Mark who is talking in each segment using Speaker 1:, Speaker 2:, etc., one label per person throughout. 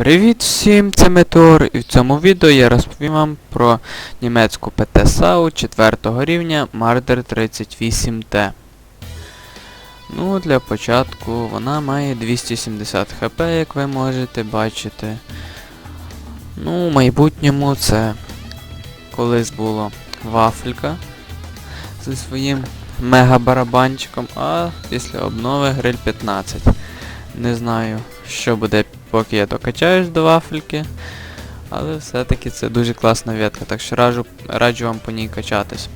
Speaker 1: Привіт всім, це Метеор, і в цьому відео я розповім вам про німецьку ПТ-САУ 4 рівня Marder 38T. Ну, для початку вона має 270 хп, як ви можете бачити. Ну, в майбутньому це колись було вафелька зі своїм мега-барабанчиком, а після обнови гриль 15. Не знаю, що буде, поки я докачаюсь до вафельки. Але все-таки це дуже класна ветка, так що раджу, раджу вам по ній качатись.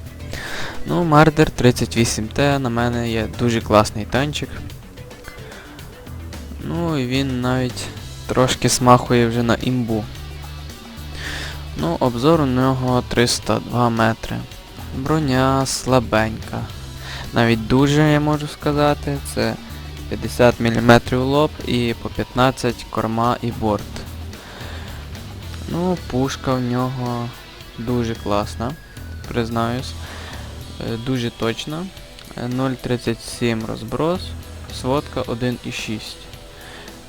Speaker 1: Ну, Мардер 38T на мене є дуже класний танчик. Ну і він навіть трошки смахує вже на імбу. Ну, обзор у нього 302 метри. Броня слабенька. Навіть дуже я можу сказати. Це 50 мм лоб і по 15 корма і борт. Ну, пушка в нього дуже класна, признаюсь. Е, Дуже точна. Е, 0.37 розброс, сводка 1,6.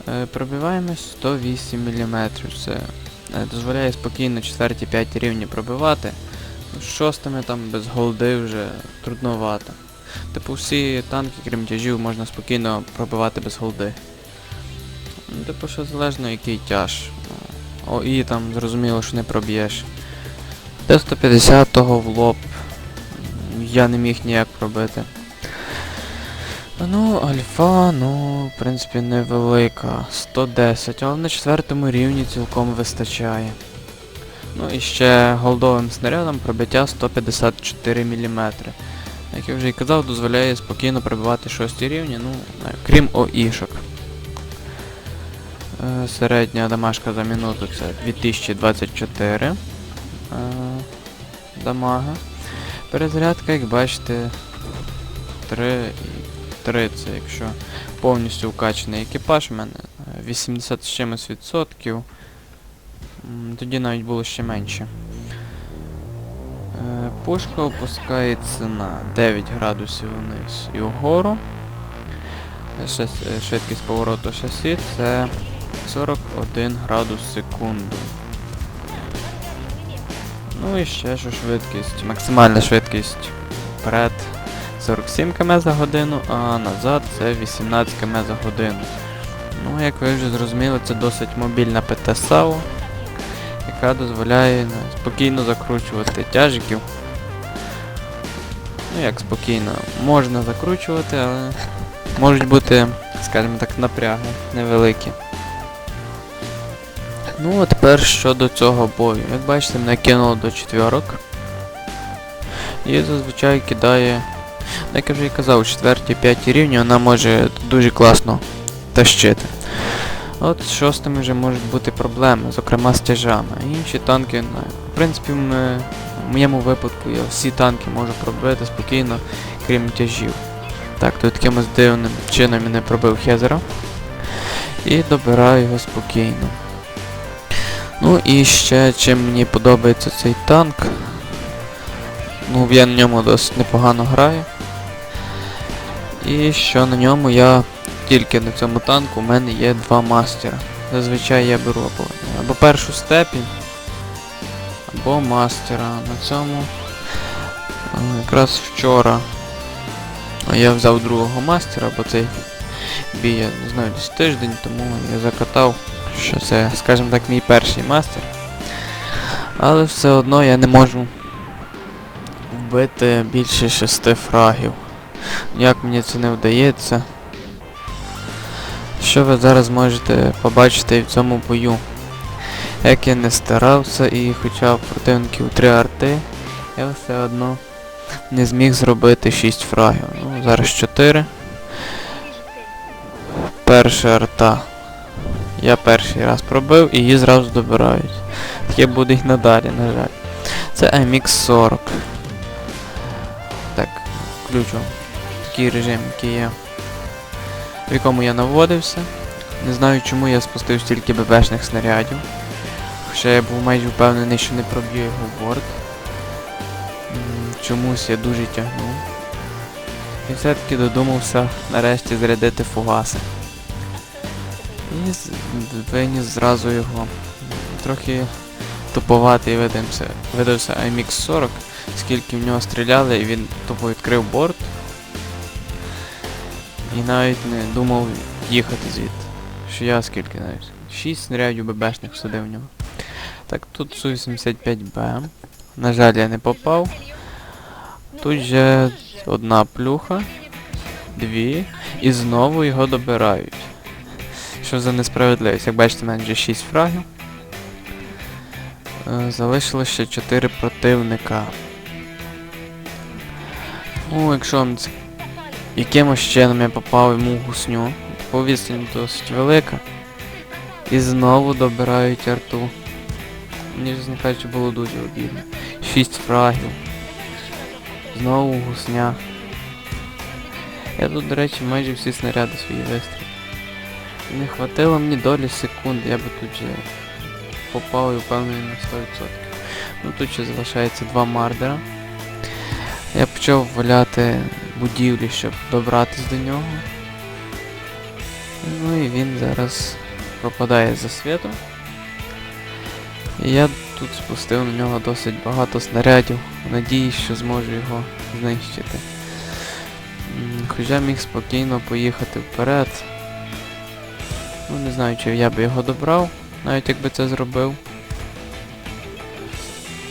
Speaker 1: Е, Пробиваємось 108 мм. Це е, дозволяє спокійно 4-5 рівні пробивати. З шостими там без голди вже трудновато. Типу всі танки, крім тяжів, можна спокійно пробивати без голди. Ну, типу, що залежно який тяж. О, і там зрозуміло, що не проб'єш. Т-150 в лоб. Я не міг ніяк пробити. Ну, альфа, ну, в принципі, невелика. 110, але на четвертому рівні цілком вистачає. Ну і ще голдовим снарядом пробиття 154 мм. Як я вже і казав, дозволяє спокійно пробивати шості рівні, ну, крім ОІшок. Е, середня дамажка за минуту це 2024 е, дамага. Перезарядка, як бачите, 3 3 це якщо повністю вкачаний екіпаж, у мене е, 80 з чимось відсотків. Тоді навіть було ще менше. Пушка опускається на 9 градусів вниз і вгору. Е, Швидкість повороту шасі це 41 градус в секунду. Ну і ще що швидкість. Максимальна швидкість вперед 47 км за годину, а назад це 18 км за годину. Ну, як ви вже зрозуміли, це досить мобільна ПТ-САУ, яка дозволяє спокійно закручувати тяжиків. Ну як спокійно, можна закручувати, але можуть бути, скажімо так, напряги невеликі. Ну а тепер щодо цього бою. Як бачите, мене кинуло до четвірок. І зазвичай кидає, ну, як я вже і казав, у 4-5 рівні вона може дуже класно тащити. От з шостими вже можуть бути проблеми, зокрема з тяжами. Інші танки, ну, в принципі, ми, в моєму випадку я всі танки можу пробити спокійно, крім тяжів. Так, тут якимось дивним чином я не пробив Хезера. І добираю його спокійно. Ну і ще чим мені подобається цей танк. Ну, я на ньому досить непогано граю. І що на ньому я тільки на цьому танку у мене є два мастера. Зазвичай я беру або, або першу степінь, або мастера. На цьому е, якраз вчора я взяв другого мастера, бо цей бій я не знаю десь тиждень, тому я закатав, що це, скажімо так, мій перший мастер. Але все одно я не можу вбити більше шести фрагів. Як мені це не вдається. Що ви зараз можете побачити і в цьому бою? Як я не старався і хоча в противників 3 арти, я все одно не зміг зробити 6 фрагів. Ну, зараз 4. Перша арта. Я перший раз пробив і її зразу добирають. Таке буде й надалі, на жаль. Це MX 40. Так, включу такий режим, який є в якому я наводився. Не знаю чому я спустив стільки ББшних снарядів. Хоча я був майже впевнений, що не проб'ю його борт. Чомусь я дуже тягнув. І все-таки додумався нарешті зарядити фугаси. І виніс зразу його. Трохи туповатий видався, видався IMX 40, скільки в нього стріляли, і він тупо відкрив борт. І навіть не думав їхати звідти. Що я скільки навіть? 6 снарядів ББшних всадив в нього. Так, тут Су-75Б. На жаль, я не попав. Тут же одна плюха, дві, і знову його добирають. Що за несправедливість? Як бачите, в мене вже 6 фрагів. Е, Залишилось ще 4 противника. Ну, якщо вам ц- якимось чином я попав йому гусню, то відстань досить велика. І знову добирають арту. Мені, чесно кажучи, було дуже обідно. 6 фрагів. Знову гусня. Я тут, до речі, майже всі снаряди свої вистрілив. Не хватило мені долі секунди, я би тут же попав і впевнений на 100%. Ну тут ще залишається два мардера. Я почав валяти будівлі, щоб добратись до нього. Ну і він зараз пропадає за світом. Я тут спустив на нього досить багато снарядів. Надіюсь, що зможу його знищити. Хоча міг спокійно поїхати вперед. Ну не знаю, чи я би його добрав, навіть якби це зробив.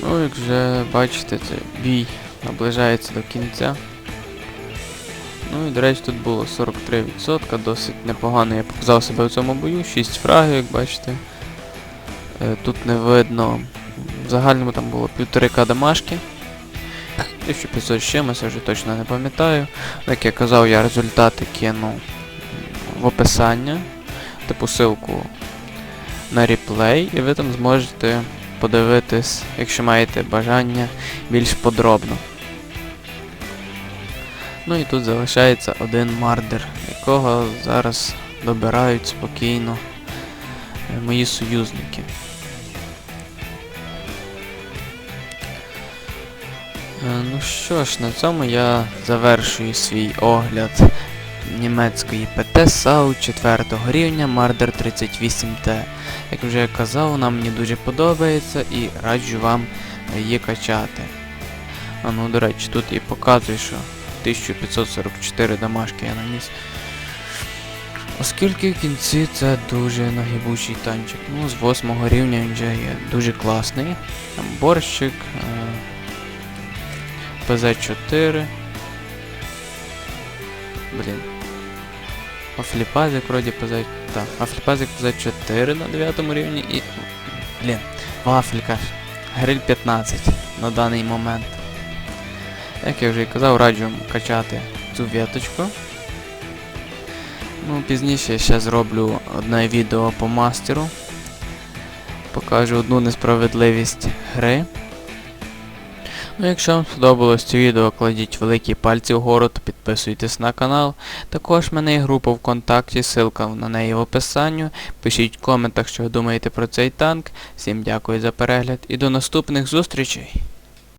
Speaker 1: Ну, як вже бачите, це бій наближається до кінця. Ну і до речі, тут було 43%, досить непогано я показав себе в цьому бою, 6 фрагів, як бачите. Е, Тут не видно. В загальному там було 1,5к дамашки. 1500 з чимось, я вже точно не пам'ятаю. Як я казав, я результати кину в описання, типу ссылку на реплей, і ви там зможете подивитись, якщо маєте бажання, більш подробно. Ну і тут залишається один мардер, якого зараз добирають спокійно мої союзники. Е, Ну що ж, на цьому я завершую свій огляд німецької ПТ САУ 4 рівня Marder 38T. Як вже я казав, вона мені дуже подобається і раджу вам її качати. А ну, до речі, тут і показує, що 1544 дамашки я наніс. Оскільки в кінці це дуже нагибучий танчик. Ну, з 8 рівня він вже є дуже класний. Там борщик, е, ПЗ-4. Блін. Афліпазик вроді ПЗ... Так, Афліпазик ПЗ-4 на 9 рівні і... Блін, вафелька. Гриль 15 на даний момент. Як я вже і казав, раджу качати цю віточку. Ну, пізніше я ще зроблю одне відео по мастеру. Покажу одну несправедливість гри. Ну, якщо вам сподобалось це відео, кладіть великі пальці вгору та підписуйтесь на канал. Також в мене є група ВКонтакті, ссылка на неї в описанні. Пишіть в коментах, що ви думаєте про цей танк. Всім дякую за перегляд і до наступних зустрічей!